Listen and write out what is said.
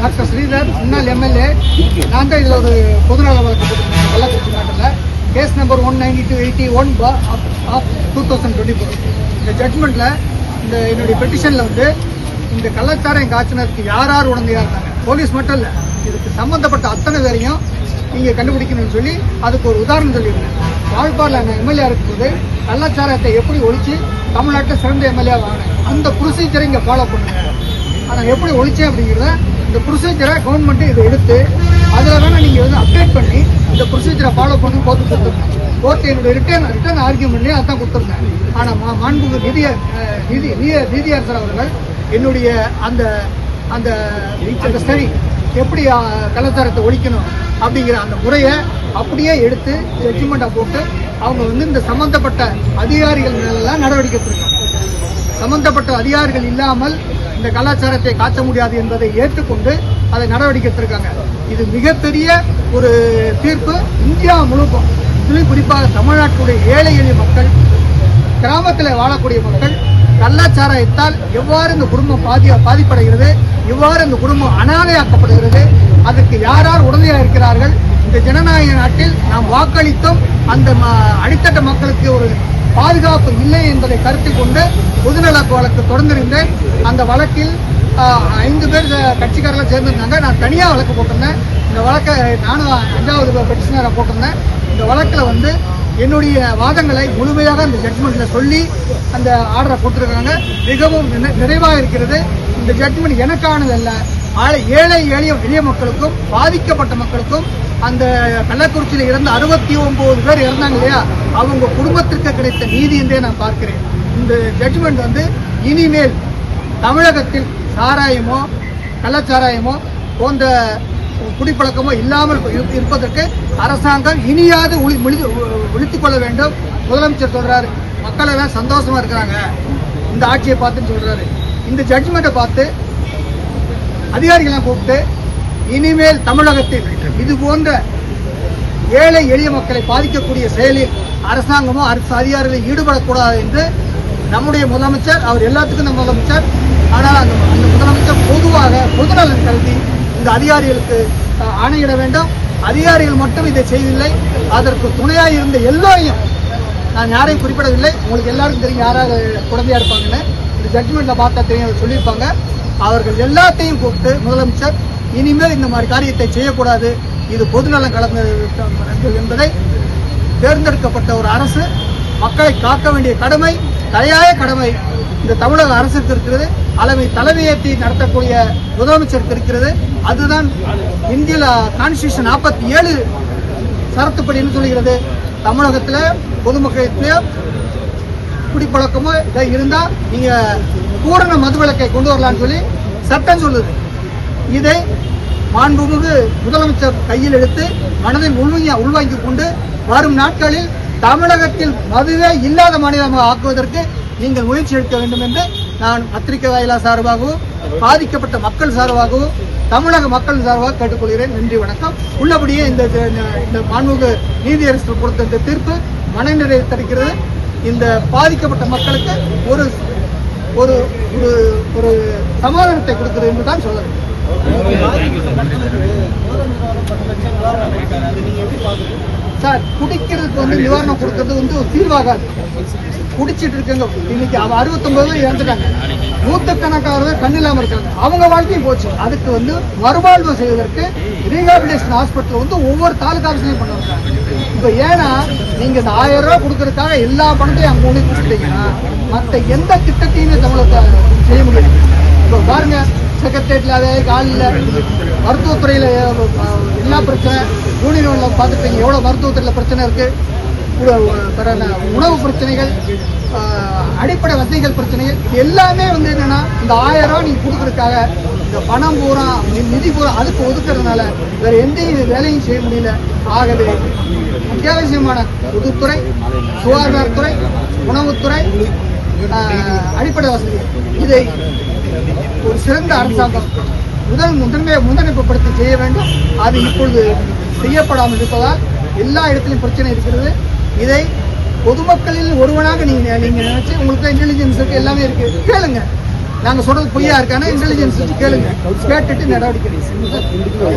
Doctor Sridhar முன்னாள் MLA. நான் தான் இதில் ஒரு பொதுநல வழக்கு கள்ளக்குறிச்சி மாவட்டத்தில் case number one ninety two eighty one பா of two thousand twenty four இந்த ஜட்மெண்ட்டில் இந்த என்னுடைய பெட்டிஷனில் வந்து இந்த கள்ளச்சாராயம் காய்ச்சினருக்கு யார் யார் உடந்தையாக இருந்தாங்க போலீஸ் மட்டும் இல்லை இதுக்கு சம்மந்தப்பட்ட அத்தனை பேரையும் நீங்கள் கண்டுபிடிக்கணும்னு சொல்லி அதுக்கு ஒரு உதாரணம் சொல்லியிருந்தேன். வாழ்பாடில் நான் எம்எல்ஏ இருக்கும்போது கள்ளச்சாரத்தை எப்படி ஒழிச்சு தமிழ்நாட்டில் சிறந்த எம்எல்ஏ வாங்கினேன் அந்த ப்ரொசீஜரை இங்கே ஃபாலோ பண்ணுங்க. ஆனால் எப்படி ஒழிச்சேன் அப்படிங்கிறத இந்த ப்ரொசீஜரை கவர்மெண்ட்டு இதை எடுத்து அதில் வேணால் நீங்கள் வந்து அப்டேட் பண்ணி இந்த ப்ரொசீஜரை ஃபாலோ பண்ணி கோர்ட்டு கொடுத்துருந்தேன் கோர்ட் என்னுடைய ரிட்டர்ன் ரிட்டர்ன் ஆர்கியூமெண்ட்லேயே அதான் கொடுத்துருந்தேன். ஆனால் மா மாண்புமிகு நிதி நிதி நிதி- நீதியரசர் அவர்கள் என்னுடைய அந்த அந்த அந்த ஸ்டடி எப்படி கலாச்சாரத்தை ஒழிக்கணும் அப்படிங்கிற அந்த முறையை அப்படியே எடுத்து ஜட்ஜ்மெண்ட்டாக போட்டு அவங்க வந்து இந்த சம்மந்தப்பட்ட அதிகாரிகள் மேலாம் நடவடிக்கை எடுத்துருக்காங்க. சம்பந்தப்பட்ட அதிகாரிகள் இல்லாமல் இந்த கலாச்சாரத்தை காட்ட முடியாது என்பதை ஏற்றுக்கொண்டு அதை நடவடிக்கை எடுத்திருக்காங்க இது மிகப்பெரிய ஒரு தீர்ப்பு. இந்தியா முழுக்கும் இதுலையும் குறிப்பாக தமிழ்நாட்டுடைய ஏழை எளிய மக்கள் கிராமத்தில் வாழக்கூடிய மக்கள் கலாச்சாரத்தால் எவ்வாறு இந்த குடும்பம் பாதி பாதிப்படைகிறது எவ்வாறு இந்த குடும்பம் அனாதையாக்கப்படுகிறது அதற்கு யார் யார் உடந்தையாக இருக்கிறார்கள் இந்த ஜனநாயக நாட்டில் நாம் வாக்களித்தும் அந்த ம- அடித்தட்ட மக்களுக்கு ஒரு பாதுகாப்பு இல்லை என்பதை கருத்தில் கொண்டு பொதுநல வழக்கு தொடர்ந்திருந்தேன் அந்த வழக்கில் ஐந்து பேர் கட்சிக்காரர்கள் சேர்ந்திருந்தாங்க. நான் தனியாக வழக்கு போட்டிருந்தேன். இந்த வழக்கை நானும் அஞ்சாவது பெட்டிஷனராக போட்டிருந்தேன். இந்த வழக்கில் வந்து என்னுடைய வாதங்களை முழுமையாக அந்த ஜட்மெண்ட்டில் சொல்லி அந்த ஆர்டரை கொடுத்துருக்காங்க மிகவும் நிறைவாக இருக்கிறது. இந்த ஜட்மெண்ட் எனக்கானதல்ல. ஏழை எளிய எளிய மக்களுக்கும் பாதிக்கப்பட்ட மக்களுக்கும் அந்த கள்ளக்குறிச்சியில் இறந்த அறுபத்தி ஒன்பது பேர் இறந்தாங்க இல்லையா? அவங்க குடும்பத்திற்கு கிடைத்த நீதி என்றே நான் பார்க்கிறேன். இந்த ஜட்ஜ்மெண்ட் வந்து இனிமேல் தமிழகத்தில் சாராயமோ கள்ளச்சாராயமோ போன்ற குடிப்பழக்கமோ இல்லாமல் இரு- இருப்பதற்கு அரசாங்கம் இனியாவது விழித்துக் கொள்ள வேண்டும். முதலமைச்சர் சொல்றாரு மக்கள் எல்லாம் சந்தோஷமா இருக்கிறாங்க. இந்த ஆட்சியை பார்த்துன்னு சொல்றாரு. இந்த ஜட்ஜ்மெண்ட்டை பார்த்து அதிகாரிகளை கூப்பிட்டு இனிமேல் தமிழகத்தில் இது போன்ற ஏழை எளிய மக்களை பாதிக்கக்கூடிய செயலில் அரசாங்கமோ அரசு அதிகாரிகள் ஈடுபடக்கூடாது என்று நம்முடைய முதலமைச்சர் அவர் எல்லாத்துக்கும் நம்ம முதலமைச்சர் ஆனால் அந்த அந்த முதலமைச்சர் பொதுவாக பொதுநலன் கருதி இந்த அதிகாரிகளுக்கு ஆணையிட வேண்டும். அதிகாரிகள் மட்டும் இதை செய்யவில்லை அதற்கு துணையாக இருந்த எல்லோரையும் நான் யாரையும் குறிப்பிடவில்லை. உங்களுக்கு எல்லாருக்கும் தெரியும் யாராக குழந்தையாக இருப்பாங்கன்னு. இந்த ஜட்மெண்ட்ல பார்த்தா சொல்லியிருப்பாங்க. அவர்கள் எல்லாத்தையும் கூப்பிட்டு முதலமைச்சர் இனிமேல் இந்த மாதிரி காரியத்தை செய்யக்கூடாது. இது பொதுநலம் கலந்தது என்பதை தேர்ந்தெடுக்கப்பட்ட ஒரு அரசு. மக்களை காக்க வேண்டிய கடமை தலையாய கடமை இந்த தமிழக அரசுக்கு இருக்கிறது. அளவை தலைமையேற்றி நடத்தக்கூடிய முதலமைச்சருக்கு இருக்கிறது. அதுதான் இந்தியில் கான்ஸ்டியூஷன் நாற்பத்தி ஏழு சரத்துப்படின்னு சொல்கிறது? தமிழகத்தில் பொதுமக்களுக்கு பழக்கமோ இதை நீங்கள் கூடன பூரண மதுவிலக்கை கொண்டு வரலாம்னு சொல்லி சட்டம் சொல்லுது. இதை மாண்புமிகு முதலமைச்சர் கையில் எடுத்து மனதில் உள்வாங்கி கொண்டு வரும் நாட்களில் தமிழகத்தில் மதுவே இல்லாத மாநிலமாக ஆக்குவதற்கு நீங்கள் முயற்சி எடுக்க வேண்டும் என்று நான் பத்திரிகை வாயிலா சார்பாகவும் பாதிக்கப்பட்ட மக்கள் சார்பாகவும் தமிழக மக்கள் சார்பாக கேட்டுக்கொள்கிறேன். நன்றி வணக்கம். உள்ளபடியே இந்த இந்த மாண்புமிகு நீதியரசு கொடுத்த இந்த தீர்ப்பு மனநிறைவு தருகிறது. இந்த பாதிக்கப்பட்ட மக்களுக்கு ஒரு ஒரு ஒரு ஒரு சமாதானத்தை கொடுக்கிறது என்று தான் சொல்ல வேண்டும் சார் குடிக்கிறதுக்கு வந்து நிவாரணம் கொடுக்கறது வந்து ஒரு தீர்வாகாது. குடிச்சிட்டு இருக்கங்க. இன்னைக்கு அவன் அறுபத்தொன்பது பேர் இறந்துட்டாங்க. நூற்றுக்கணக்கானவர் கண் இல்லாம இருக்காங்க. அவங்க வாழ்க்கையும் போச்சு. அதுக்கு வந்து மறுவாழ்வு செய்வதற்கு ரீஹாபிலேஷன் ஹாஸ்பிட்டல் வந்து ஒவ்வொரு தாலுக்கா ஆஃபீஸ்லையும் பண்ணுவாங்க. இப்போ ஏன்னா நீங்க இந்த ஆயிரம் ரூபாய் கொடுக்கறதுக்காக எல்லா பணத்தையும் அங்க ஒண்ணு கொடுத்துட்டீங்கன்னா மற்ற எந்த திட்டத்தையுமே தமிழக செய்ய முடியாது. இப்போ பாருங்க செக்ரட்டரியேட்ல அதே இல்லை மருத்துவத்துறையில் எல்லா பிரச்சனை யூனியனில் பார்த்துருப்பீங்க எவ்வளோ மருத்துவத்துறையில் பிரச்சனை இருக்குது உணவு பிரச்சனைகள் அடிப்படை வசதிகள் பிரச்சனைகள் எல்லாமே வந்து என்னென்னா இந்த ஆயிரம் ரூபா நீங்கள் கொடுக்குறதுக்காக இந்த பணம் பூரா நிதி பூரா அதுக்கு ஒதுக்குறதுனால வேறு எந்த வேலையும் செய்ய முடியல. ஆகவே அத்தியாவசியமான பொதுத்துறை சுகாதாரத்துறை உணவுத்துறை அடிப்படை வசதி. இதை ஒரு சிறந்த அரசாங்கம். முதல் முதன்மை முன்னெடுப்புப்படுத்தி செய்ய வேண்டும். அது இப்பொழுது செய்யப்படாமல் இருப்பதால் எல்லா இடத்திலும் பிரச்சனை இருக்கிறது. இதை பொதுமக்களில் ஒருவனாக நீங்க நீங்க நினைச்சு உங்களுக்கு இன்டெலிஜென்ஸ் இருக்கு எல்லாமே இருக்கு. கேளுங்க. நாங்க சொல்றது பொய்யா இருக்கானா? இன்டெலிஜென்ஸ் கேளுங்க. கேட்டுட்டு நடவடிக்கை.